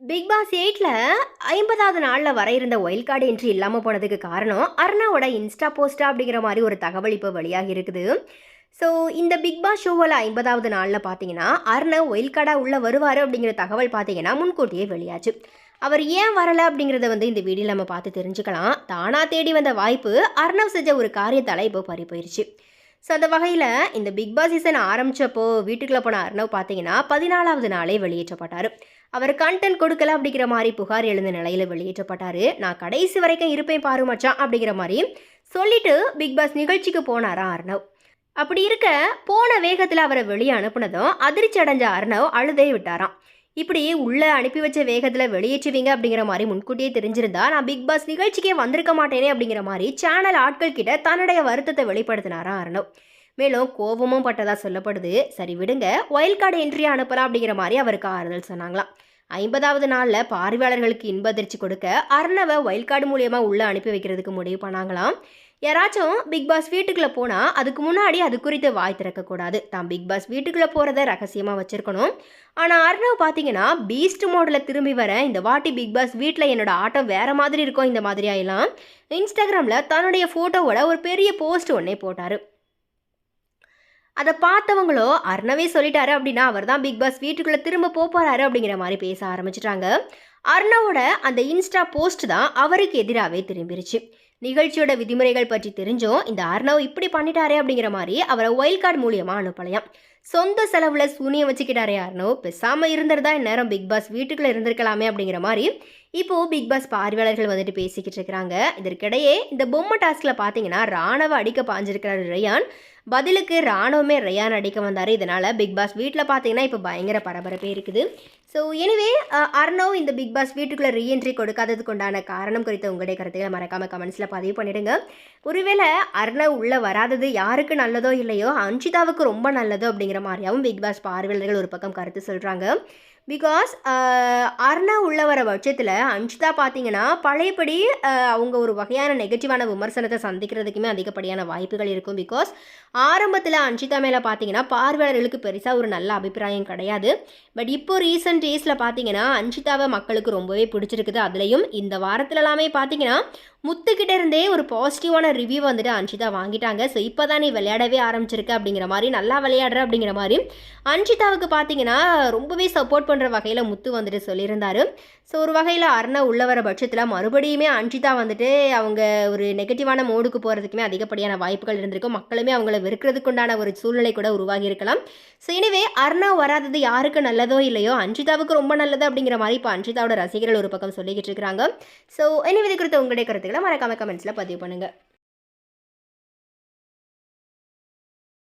Big pass எயிட்டில் ஐம்பதாவது நாளில் வர இருந்த ஒயில் கார்டு என்ட்ரி இல்லாமல் போனதுக்கு காரணம் அர்ணாவோட இன்ஸ்டா போஸ்டா அப்படிங்கிற மாதிரி ஒரு தகவல் இப்போ வெளியாகி இருக்குது. ஸோ இந்த பிக் பாஸ் ஷோவில் ஐம்பதாவது நாளில் பார்த்தீங்கன்னா அர்ணா ஒயில் கார்டாக உள்ளே வருவார் அப்படிங்கிற தகவல் பார்த்தீங்கன்னா முன்கூட்டியே வெளியாச்சு. அவர் ஏன் வரலை அப்படிங்கிறத வந்து இந்த வீடியோவில் நம்ம பார்த்து தெரிஞ்சுக்கலாம். தானாக தேடி வந்த வாய்ப்பு அர்ணவ் செஞ்ச ஒரு காரியத்தால் இப்போ பறி போயிடுச்சு ஸோ அந்த வகையில் இந்த பிக் பாஸ் சீசன் ஆரம்பித்தப்போ வீட்டுக்குள்ளே போன அர்ணவ் பார்த்தீங்கன்னா பதினாலாவது நாளே வெளியேற்றப்பட்டார். அவர் கண்டென்ட் கொடுக்கல அப்படிங்கிற மாதிரி புகார் எழுந்த நிலையில் வெளியேற்றப்பட்டார். நான் கடைசி வரைக்கும் இருப்பேன் பாரு மச்சான் அப்படிங்கிற மாதிரி சொல்லிட்டு பிக் பாஸ் நிகழ்ச்சிக்கு போனாரா அர்ணவ். அப்படி இருக்க போன வேகத்தில் அவரை வெளியே அனுப்புனதும் அதிர்ச்சி அடைஞ்ச அர்ணவ் அழுதே விட்டாராம். இப்படி உள்ளே அனுப்பி வச்ச வேகத்தில் வெளியேற்றுவீங்க அப்படிங்கிற மாதிரி முன்கூட்டியே தெரிஞ்சிருந்தா நான் பிக் பாஸ் நிகழ்ச்சிக்கே வந்திருக்க மாட்டேனே அப்படிங்கிற மாதிரி சேனல் ஆட்கள் கிட்ட தன்னுடைய வருத்தத்தை வெளிப்படுத்தினாரா அர்ணவ். மேலும் கோபமும் பட்டதாக சொல்லப்படுது. சரி விடுங்க ஒயில் கார்டு என்ட்ரி அனுப்பலாம் அப்படிங்கிற மாதிரி அவருக்கு ஆறுதல் சொன்னாங்களாம். ஐம்பதாவது நாளில் பார்வையாளர்களுக்கு இன்ப அதிர்ச்சி கொடுக்க அர்ணவை ஒயில் கார்டு மூலியமாக உள்ளே அனுப்பி வைக்கிறதுக்கு முடிவு பண்ணாங்களாம். யாராச்சும் பிக் பாஸ் வீட்டுக்குள்ளே போனால் அதுக்கு முன்னாடி அது குறித்து வாய் திறக்கக்கூடாது தான் பிக் பாஸ் வீட்டுக்குள்ளே போகிறத ரகசியமாக வச்சுருக்கணும். ஆனால் அர்ணவ் பார்த்தீங்கன்னா பீஸ்ட் மோடில் திரும்பி வர இந்த வாட்டி பிக் பாஸ் வீட்டில் என்னோட ஆட்டம் வேறு மாதிரி இருக்கும் இந்த மாதிரி ஆயிலாம் இன்ஸ்டாகிராமில் தன்னுடைய ஃபோட்டோவோட ஒரு பெரிய போஸ்ட் ஒன்றே போட்டார். அதை பார்த்தவங்களோ அர்ணவே சொல்லிட்டாரு அப்படின்னா அவர் தான் பிக் பாஸ் வீட்டுக்குள்ளே திரும்ப போக போகிறாரு அப்படிங்கிற மாதிரி பேச ஆரம்பிச்சிட்டாங்க. அர்ணவோட அந்த இன்ஸ்டா போஸ்ட் தான் அவருக்கு எதிராகவே திரும்பிருச்சு. நிகழ்ச்சியோட விதிமுறைகள் பற்றி தெரிஞ்சும் இந்த அர்ணவ் இப்படி பண்ணிட்டாரே அப்படிங்கிற மாதிரி அவரை ஒயில் கார்டு மூலியமாக அனுப்பலையாம் சொந்த செலவில் சூனியம் வச்சுக்கிட்டாரே அர்ணவ் பேசாமல் இருந்திருந்தா இந்நேரம் பிக் பாஸ் வீட்டுக்குள்ளே இருந்திருக்கலாமே அப்படிங்கிற மாதிரி இப்போது பிக் பாஸ் பார்வையாளர்கள் வந்துட்டு பேசிக்கிட்டு இருக்கிறாங்க. இதற்கிடையே இந்த பொம்மை டாஸ்கில் பார்த்தீங்கன்னா ராணவ அடிக்க பாஞ்சிருக்கிறார் ரயான். பதிலுக்கு ராணுவமே ரயான் அடிக்க வந்தார். இதனால் பிக் பாஸ் வீட்டில் பார்த்தீங்கன்னா இப்போ பயங்கர பரபரப்பே இருக்குது. ஸோ எனிவே அர்ணவ் இந்த பிக் பாஸ் வீட்டுக்குள்ளே ரீஎன்ட்ரி கொடுக்காததுக்கு உண்டான காரணம் குறித்த உங்களுடைய கருத்துக்களை மறக்காமல் கமெண்ட்ஸில் பதிவு பண்ணிடுங்க. ஒருவேளை அர்ணவ் உள்ளே வராதது யாருக்கு நல்லதோ இல்லையோ அஞ்சிதாவுக்கு ரொம்ப நல்லதோ அப்படிங்கிற மாதிரியாகவும் பிக் பாஸ் பார்வையாளர்கள் ஒரு பக்கம் கருத்து சொல்கிறாங்க பிகாஸ் uh, அர்ணா உள்ள வர பட்சத்தில் அஞ்சிதா பார்த்தீங்கன்னா பழையபடி அவங்க ஒரு வகையான நெகட்டிவான விமர்சனத்தை சந்திக்கிறதுக்குமே அதிகப்படியான வாய்ப்புகள் இருக்கும். பிகாஸ் ஆரம்பத்தில் அஞ்சிதா மேலே பார்த்தீங்கன்னா பார்வையாளர்களுக்கு பெருசாக ஒரு நல்ல அபிப்பிராயம் கிடையாது. பட் இப்போ ரீசன்ட் டேஸில் பார்த்தீங்கன்னா அஞ்சிதாவை மக்களுக்கு ரொம்பவே பிடிச்சிருக்குது. அதுலேயும் இந்த வாரத்துலலாமே பார்த்தீங்கன்னா முத்துக்கிட்ட இருந்தே ஒரு பாசிட்டிவான ரிவ்யூ வந்துட்டு அன்ஷிதா வாங்கிட்டாங்க. ஸோ இப்போ தான் நீ விளையாடவே ஆரம்பிச்சிருக்க அப்படிங்கிற மாதிரி நல்லா விளையாடுற அப்படிங்கிற மாதிரி அன்ஷிதாவுக்கு பார்த்தீங்கன்னா ரொம்பவே சப்போர்ட் பண்ணுற வகையில் முத்து வந்துட்டு சொல்லியிருந்தாரு. ஸோ ஒரு வகையில் அருணா உள்ள வர பட்சத்தில் மறுபடியுமே அஞ்சிதா வந்துட்டு அவங்க ஒரு நெகட்டிவான மோடுக்கு போகிறதுக்குமே அதிகப்படியான வாய்ப்புகள் இருந்திருக்கும். மக்களுமே அவங்கள வெறுக்கிறதுக்குண்டான ஒரு சூழ்நிலை கூட உருவாகி இருக்கலாம். ஸோ எனவே அருணா வராதது யாருக்கு நல்லதோ இல்லையோ அன்ஷிதாவுக்கு ரொம்ப நல்லது அப்படிங்கிற மாதிரி இப்போ அன்ஷிதாவோட ரசிகர்கள் ஒரு பக்கம் சொல்லிக்கிட்டு இருக்கிறாங்க ஸோ எனவே இது குறித்த உங்களுடைய கருத்துக்களை மறக்காமல் கமெண்ட்ஸில் பதிவு பண்ணுங்கள்